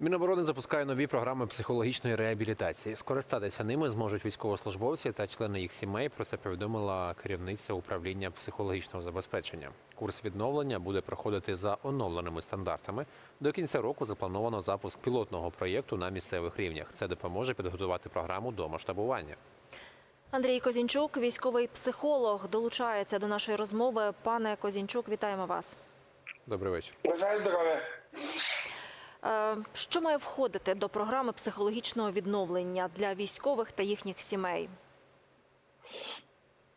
Міноборони запускає нові програми психологічної реабілітації. Скористатися ними зможуть військовослужбовці та члени їх сімей. Про це повідомила керівниця управління психологічного забезпечення. Курс відновлення буде проходити за оновленими стандартами. До кінця року заплановано запуск пілотного проєкту на місцевих рівнях. Це допоможе підготувати програму до масштабування. Андрій Козінчук, військовий психолог, долучається до нашої розмови. Пане Козінчук, вітаємо вас. Добрий вечір. Бажаю здоров'я. Що має входити до програми психологічного відновлення для військових та їхніх сімей?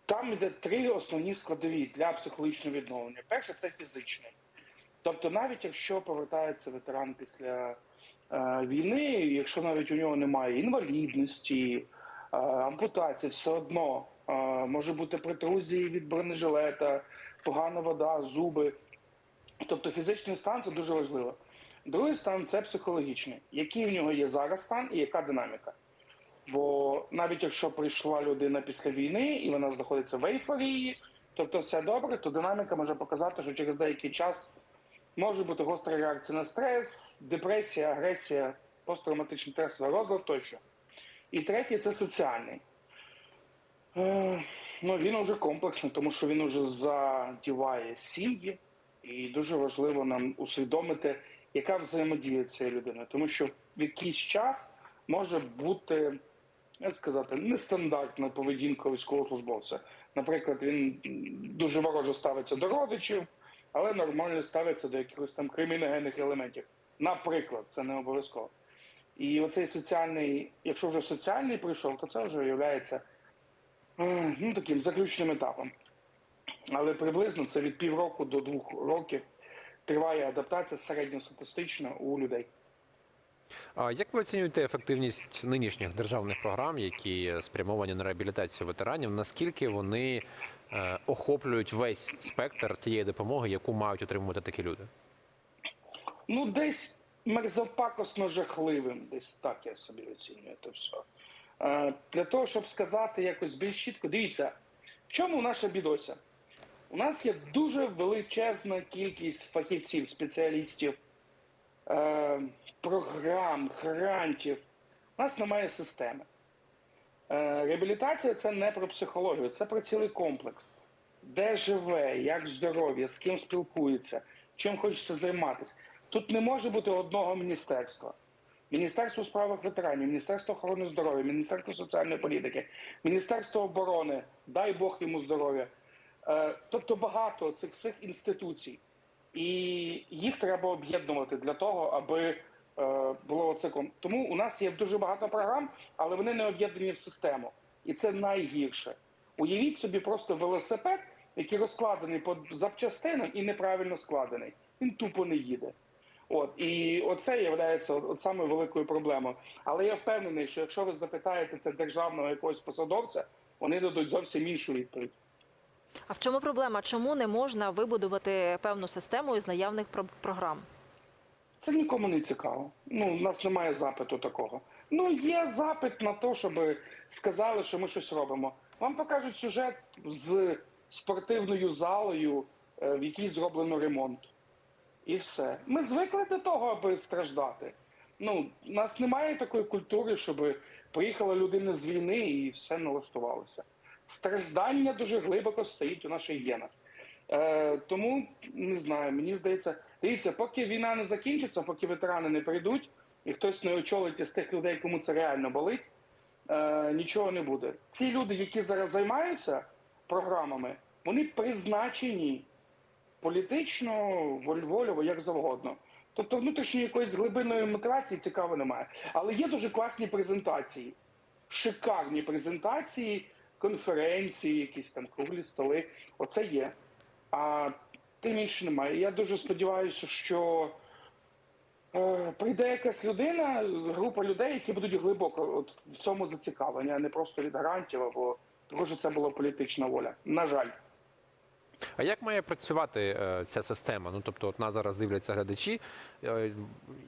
Там йде три основні складові для психологічного відновлення. Перше це фізичний. Тобто, навіть якщо повертається ветеран після е, війни, якщо навіть у нього немає інвалідності, е, ампутації, все одно е, може бути протрузії від бронежилета, погана вода, зуби. Тобто фізичний стан це дуже важливо. Другий стан це психологічний. Який в нього є зараз стан і яка динаміка? Бо навіть якщо прийшла людина після війни і вона знаходиться в ейфорії, тобто все добре, то динаміка може показати, що через деякий час може бути гостра реакція на стрес, депресія, агресія, посттравматичний стресовий розлад тощо. І третє це соціальний. Е, ну, він вже комплексний, тому що він вже задіває сім'ї, і дуже важливо нам усвідомити, яка взаємодія цієї людини, тому що в якийсь час може бути, як сказати, нестандартна поведінка військовослужбовця. Наприклад, він дуже вороже ставиться до родичів, але нормально ставиться до якихось там криміногенних елементів. Наприклад, це не обов'язково. І оцей соціальний, якщо вже соціальний прийшов, то це вже є ну, таким заключним етапом. Але приблизно це від півроку до двох років триває адаптація середньостатистично у людей. А як ви оцінюєте ефективність нинішніх державних програм, які спрямовані на реабілітацію ветеранів? Наскільки вони е, охоплюють весь спектр тієї допомоги, яку мають отримувати такі люди? Ну, десь мерзопакосно жахливим, десь так я собі оцінюю це все. Е, для того, щоб сказати якось більш чітко, дивіться, в чому наша бідося? У нас є дуже величезна кількість фахівців, спеціалістів, е, програм, грантів. У нас немає системи. Е, реабілітація це не про психологію, це про цілий комплекс. Де живе, як здоров'я, з ким спілкується, чим хочеться займатися. Тут не може бути одного міністерства. Міністерство у справах ветеранів, Міністерство охорони здоров'я, Міністерство соціальної політики, Міністерство оборони, дай Бог йому здоров'я. Е, Тобто багато цих всіх інституцій. І їх треба об'єднувати для того, аби е, було кон- Тому у нас є дуже багато програм, але вони не об'єднані в систему. І це найгірше. Уявіть собі просто велосипед, який розкладений по запчастинам і неправильно складений. Він тупо не їде. От і оце є от самою великою проблемою. Але я впевнений, що якщо ви запитаєте це державного якогось посадовця, вони дадуть зовсім іншу відповідь. А в чому проблема? Чому не можна вибудувати певну систему із наявних програм? Це нікому не цікаво. Ну, у нас немає запиту такого. Ну, є запит на те, щоб сказали, що ми щось робимо. Вам покажуть сюжет з спортивною залою, е, в якій зроблено ремонт. І все. Ми звикли до того, аби страждати. Ну, у нас немає такої культури, щоб приїхала людина з війни і все налаштувалося. Страждання дуже глибоко стоїть у наших генах. Е, тому не знаю, мені здається, дивіться, поки війна не закінчиться, поки ветерани не прийдуть, і хтось не очолить із тих людей, кому це реально болить, е, нічого не буде. Ці люди, які зараз займаються програмами, вони призначені політично, вольвольово, як завгодно. Тобто внутрішньої якоїсь глибинної мотивації цікаво немає. Але є дуже класні презентації, шикарні презентації, конференції, якісь там круглі столи. Оце є. А тим інше немає. Я дуже сподіваюся, що е, прийде якась людина, група людей, які будуть глибоко от в цьому зацікавлені, а не просто від гарантів або того, що це була політична воля. На жаль. А як має працювати е, ця система? Ну тобто, от нас зараз дивляться глядачі, е,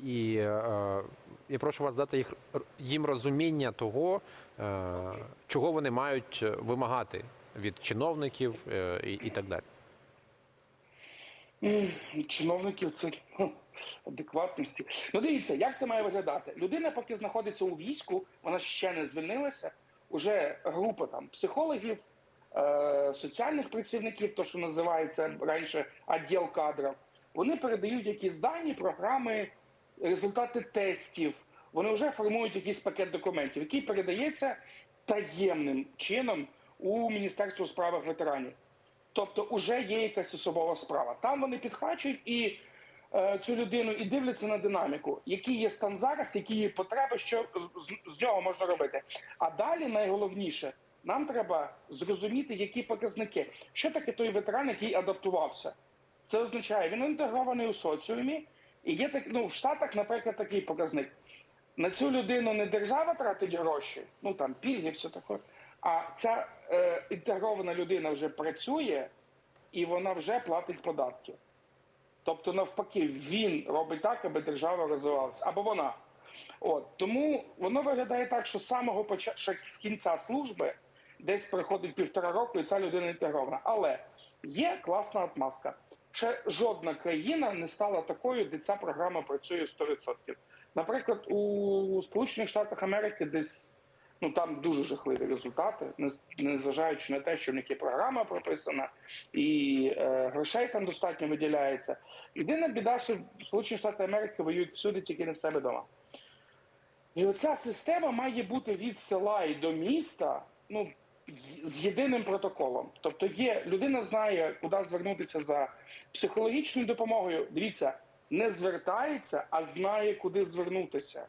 і е, я прошу вас дати їх їм розуміння того, е, чого вони мають вимагати від чиновників е, і, і так далі. Чиновників це. адекватності. Ну дивіться, як це має виглядати? Людина, поки знаходиться у війську, вона ще не звільнилася. Уже група там психологів, е, соціальних працівників, то що називається раніше відділ кадрів, вони передають якісь дані, програми, результати тестів. Вони вже формують якийсь пакет документів, який передається таємним чином у Міністерство справах ветеранів. Тобто, вже є якась особова справа. Там вони підхвачують і е, цю людину і дивляться на динаміку, який є стан зараз, які є потреби, що з, з нього можна робити. А далі найголовніше, нам треба зрозуміти, які показники, що таке той ветеран, який адаптувався. Це означає, він інтегрований у соціумі, і є так, ну, в Штатах, наприклад, такий показник. На цю людину не держава тратить гроші, ну там пільги, все таке. А ця е, інтегрована людина вже працює і вона вже платить податки. Тобто, навпаки, він робить так, аби держава розвивалася, або вона. От тому воно виглядає так, що з самого початку з кінця служби десь проходить півтора року, і ця людина інтегрована. Але є класна отмазка. Ще жодна країна не стала такою, де ця програма працює 100%. Наприклад, у Сполучених Штатах Америки десь ну там дуже жахливі результати, не- незважаючи на те, що в них є програма прописана, і е, грошей там достатньо виділяється. Єдина біда, що Сполучені Штати Америки воюють всюди, тільки не в себе вдома. І оця система має бути від села і до міста, ну з єдиним протоколом. Тобто, є людина знає, куди звернутися за психологічною допомогою. Дивіться, не звертається, а знає, куди звернутися.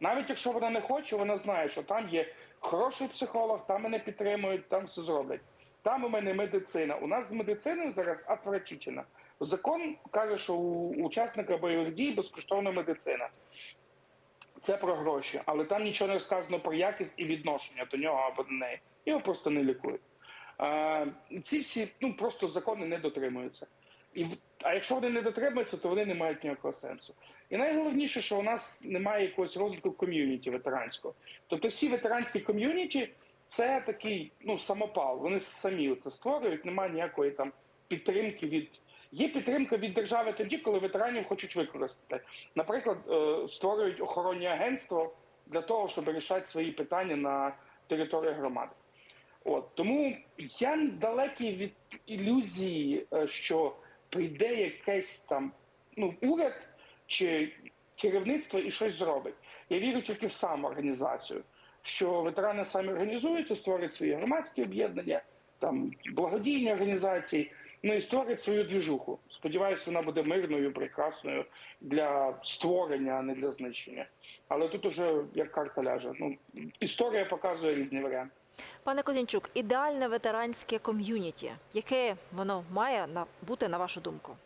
Навіть якщо вона не хоче, вона знає, що там є хороший психолог, там мене підтримують, там все зроблять. Там у мене медицина. У нас з медициною зараз отвратительно. Закон каже, що у учасника бойових дій безкоштовна медицина. Це про гроші, але там нічого не розказано про якість і відношення до нього або до неї. Його просто не лікують. Е, ці всі ну, просто закони не дотримуються. І, а якщо вони не дотримуються, то вони не мають ніякого сенсу. І найголовніше, що у нас немає якогось розвитку ком'юніті ветеранського. Тобто всі ветеранські ком'юніті це такий ну, самопал. Вони самі це створюють, немає ніякої там підтримки від. Є підтримка від держави тоді, коли ветеранів хочуть використати. Наприклад, е, створюють охоронні агентства для того, щоб вирішати свої питання на території громади. От тому я далекий від ілюзії, е, що прийде якесь там ну, уряд чи керівництво і щось зробить. Я вірю тільки в самоорганізацію, що ветерани самі організуються, створять свої громадські об'єднання, там благодійні організації, ну і створять свою двіжуху. Сподіваюся, вона буде мирною, прекрасною для створення, а не для знищення. Але тут уже як карта ляже. Ну історія показує різні варіанти. Пане Козінчук, ідеальне ветеранське ком'юніті, яке воно має бути на вашу думку?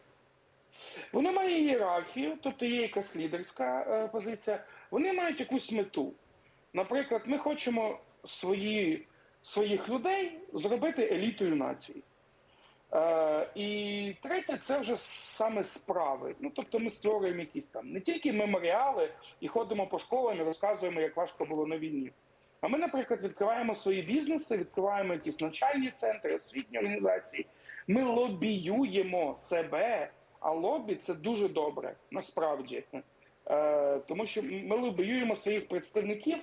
Воно має ієрархію, тобто є якась лідерська е, позиція. Вони мають якусь мету. Наприклад, ми хочемо свої, своїх людей зробити елітою нації. Е, і третє, це вже саме справи. Ну, тобто ми створюємо якісь там не тільки меморіали і ходимо по школам і розказуємо, як важко було на війні. А ми, наприклад, відкриваємо свої бізнеси, відкриваємо якісь навчальні центри, освітні організації. Ми лобіюємо себе, а лобі це дуже добре, насправді. Е, тому що ми лобіюємо своїх представників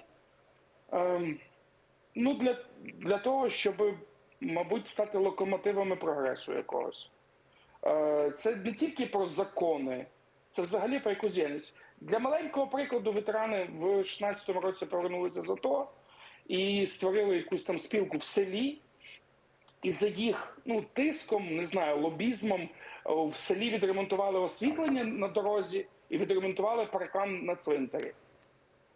е, ну, для, для того, щоб, мабуть, стати локомотивами прогресу якогось. Е, це не тільки про закони, це взагалі про якусь діяльність. Для маленького прикладу ветерани в 16-му році повернулися з АТО і створили якусь там спілку в селі. І за їх ну, тиском, не знаю, лобізмом в селі відремонтували освітлення на дорозі і відремонтували паркан на цвинтарі.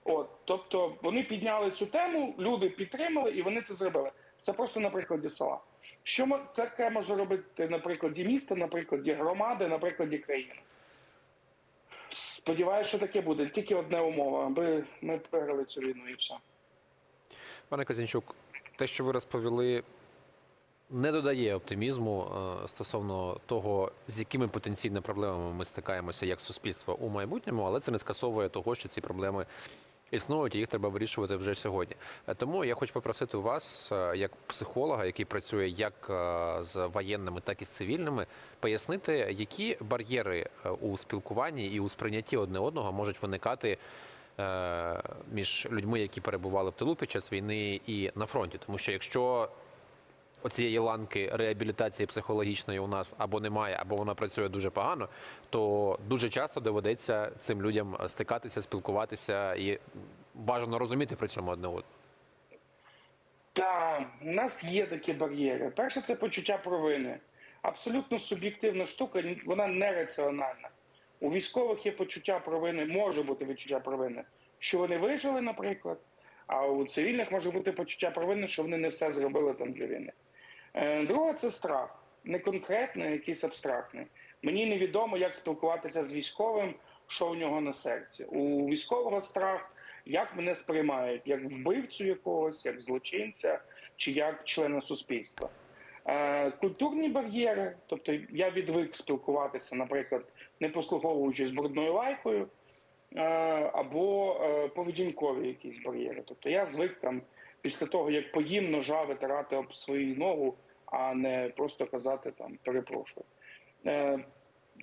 От, тобто вони підняли цю тему, люди підтримали і вони це зробили. Це просто на прикладі села. Що таке може робити на прикладі міста, на прикладі громади, на прикладі країни? Сподіваюся, що таке буде. Тільки одна умова, аби ми виграли цю війну і все. Пане Козінчук, те, що ви розповіли, не додає оптимізму е, стосовно того, з якими потенційними проблемами ми стикаємося як суспільство у майбутньому, але це не скасовує того, що ці проблеми існують, і їх треба вирішувати вже сьогодні. Е, Тому я хочу попросити вас, е, як психолога, який працює як з воєнними, так і з цивільними, пояснити, які бар'єри у спілкуванні і у сприйнятті одне одного можуть виникати між людьми, які перебували в тилу під час війни і на фронті. Тому що якщо оцієї ланки реабілітації психологічної у нас або немає, або вона працює дуже погано, то дуже часто доведеться цим людям стикатися, спілкуватися і бажано розуміти при цьому одне одного. Так, у нас є такі бар'єри. Перше, це почуття провини. Абсолютно суб'єктивна штука, вона нераціональна. У військових є почуття провини, може бути відчуття провини, що вони вижили, наприклад, а у цивільних може бути почуття провини, що вони не все зробили там для війни. Е, Друге, це страх. Не конкретний, а якийсь абстрактний. Мені невідомо, як спілкуватися з військовим, що у нього на серці. У військового страх, як мене сприймають, як вбивцю якогось, як злочинця чи як члена суспільства. Е, Культурні бар'єри, тобто я відвик спілкуватися, наприклад, не послуговуючись брудною лайкою, е, або е, поведінкові якісь бар'єри. Тобто я звик там після того, як поїм ножа витирати об свою ногу, а не просто казати там перепрошую. Е,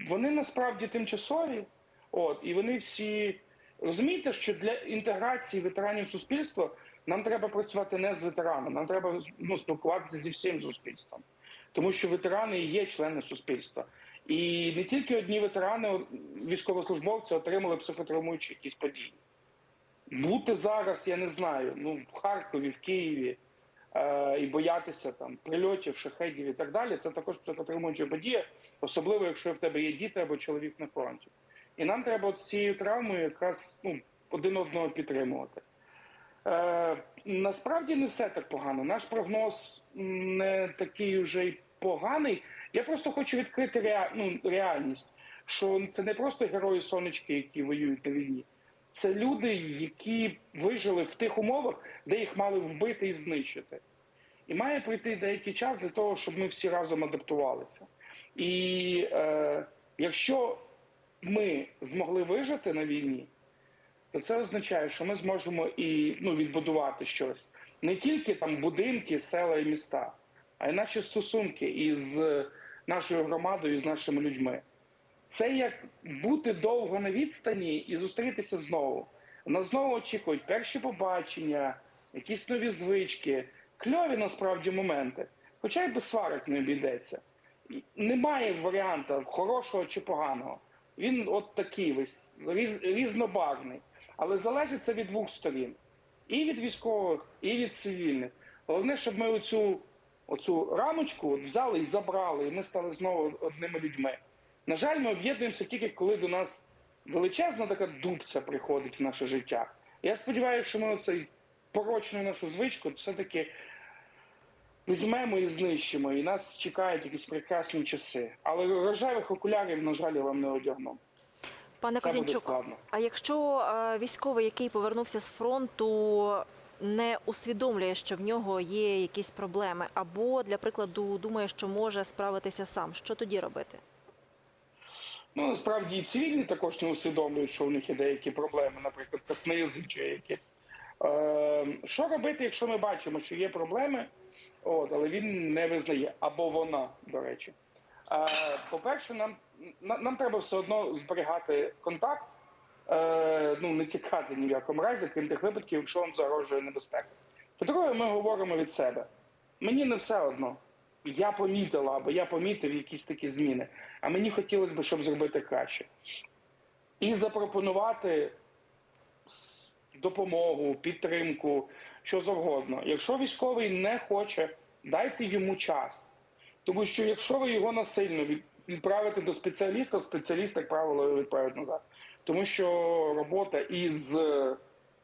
Вони насправді тимчасові, от і вони всі розумієте, що для інтеграції ветеранів в суспільство нам треба працювати не з ветеранами, нам треба ну, спілкуватися зі всім суспільством, тому що ветерани є члени суспільства. І не тільки одні ветерани, військовослужбовці отримали психотравмуючі якісь події. Бути зараз, я не знаю, ну в Харкові, в Києві е, і боятися там прильотів, шахедів і так далі. Це також психотравмуюча подія, особливо якщо в тебе є діти або чоловік на фронті. І нам треба з цією травмою якраз ну, один одного підтримувати. Е, насправді не все так погано. Наш прогноз не такий вже й поганий. Я просто хочу відкрити реа... ну, реальність, що це не просто герої сонечки, які воюють на війні. Це люди, які вижили в тих умовах, де їх мали вбити і знищити. І має пройти деякий час для того, щоб ми всі разом адаптувалися. І е, якщо ми змогли вижити на війні, то це означає, що ми зможемо і ну, відбудувати щось. Не тільки там будинки, села і міста, а й наші стосунки із нашою громадою, з нашими людьми. Це як бути довго на відстані і зустрітися знову. Нас знову очікують перші побачення, якісь нові звички, кльові насправді моменти. Хоча й без сварок не обійдеться. Немає варіанта хорошого чи поганого. Він от такий весь різ, різнобарвний. Але залежить це від двох сторін: і від військових, і від цивільних. Головне, щоб ми оцю, оцю рамочку от взяли і забрали, і ми стали знову одними людьми. На жаль, ми об'єднуємося тільки коли до нас величезна така дубця приходить в наше життя. Я сподіваюся, що ми оцей порочну нашу звичку все-таки візьмемо і знищимо, і нас чекають якісь прекрасні часи. Але рожевих окулярів, на жаль, я вам не одягну. Пане складно. а якщо е, військовий, який повернувся з фронту, не усвідомлює, що в нього є якісь проблеми, або, для прикладу, думає, що може справитися сам, що тоді робити? Ну, насправді і цивільні також не усвідомлюють, що у них є деякі проблеми, наприклад, косноязиччя якесь. Е, що робити, якщо ми бачимо, що є проблеми, от, але він не визнає, або вона, до речі. Е, по-перше, нам, нам треба все одно зберігати контакт, ну, не тікати ні в якому разі, крім тих випадків, якщо вам загрожує небезпека. По-друге, ми говоримо від себе. Мені не все одно. Я помітила або я помітив якісь такі зміни, а мені хотілося б, щоб зробити краще. І запропонувати допомогу, підтримку, що завгодно. Якщо військовий не хоче, дайте йому час. Тому що якщо ви його насильно відправите до спеціаліста, спеціаліст, як правило, його відправить назад. Тому що робота із е,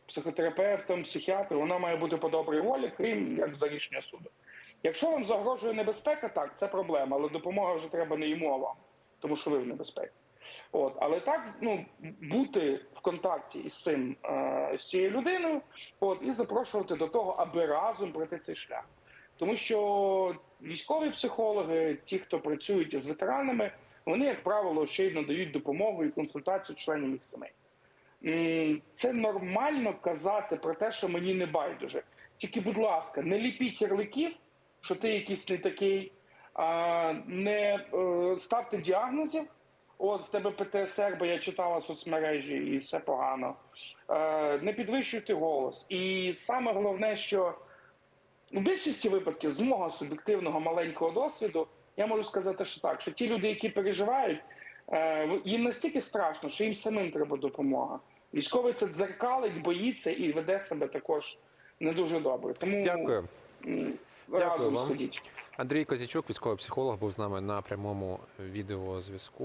психотерапевтом, психіатром, вона має бути по добрій волі, крім як за рішення суду. Якщо вам загрожує небезпека, так, це проблема, але допомога вже треба не йому, а вам, тому що ви в небезпеці. От, але так ну, бути в контакті із цим е, з цією людиною, от, і запрошувати до того, аби разом пройти цей шлях. Тому що військові психологи, ті, хто працюють із ветеранами, вони, як правило, ще й надають допомогу і консультацію членам їх сімей. це нормально казати про те, що мені не байдуже. Тільки, будь ласка, не ліпіть ярликів, що ти якийсь не такий, не е, ставте діагнозів. От в тебе ПТСР, бо я читала соцмережі і все погано. Е, не підвищуйте голос. І саме головне, що у більшості випадків з мого суб'єктивного маленького досвіду я можу сказати, що так, що ті люди, які переживають, е, їм настільки страшно, що їм самим треба допомога. Військовий це дзеркалить, боїться і веде себе також не дуже добре. Тому Дякую. разом Дякую вам. сходіть. Андрій Козічук, військовий психолог, був з нами на прямому відеозв'язку.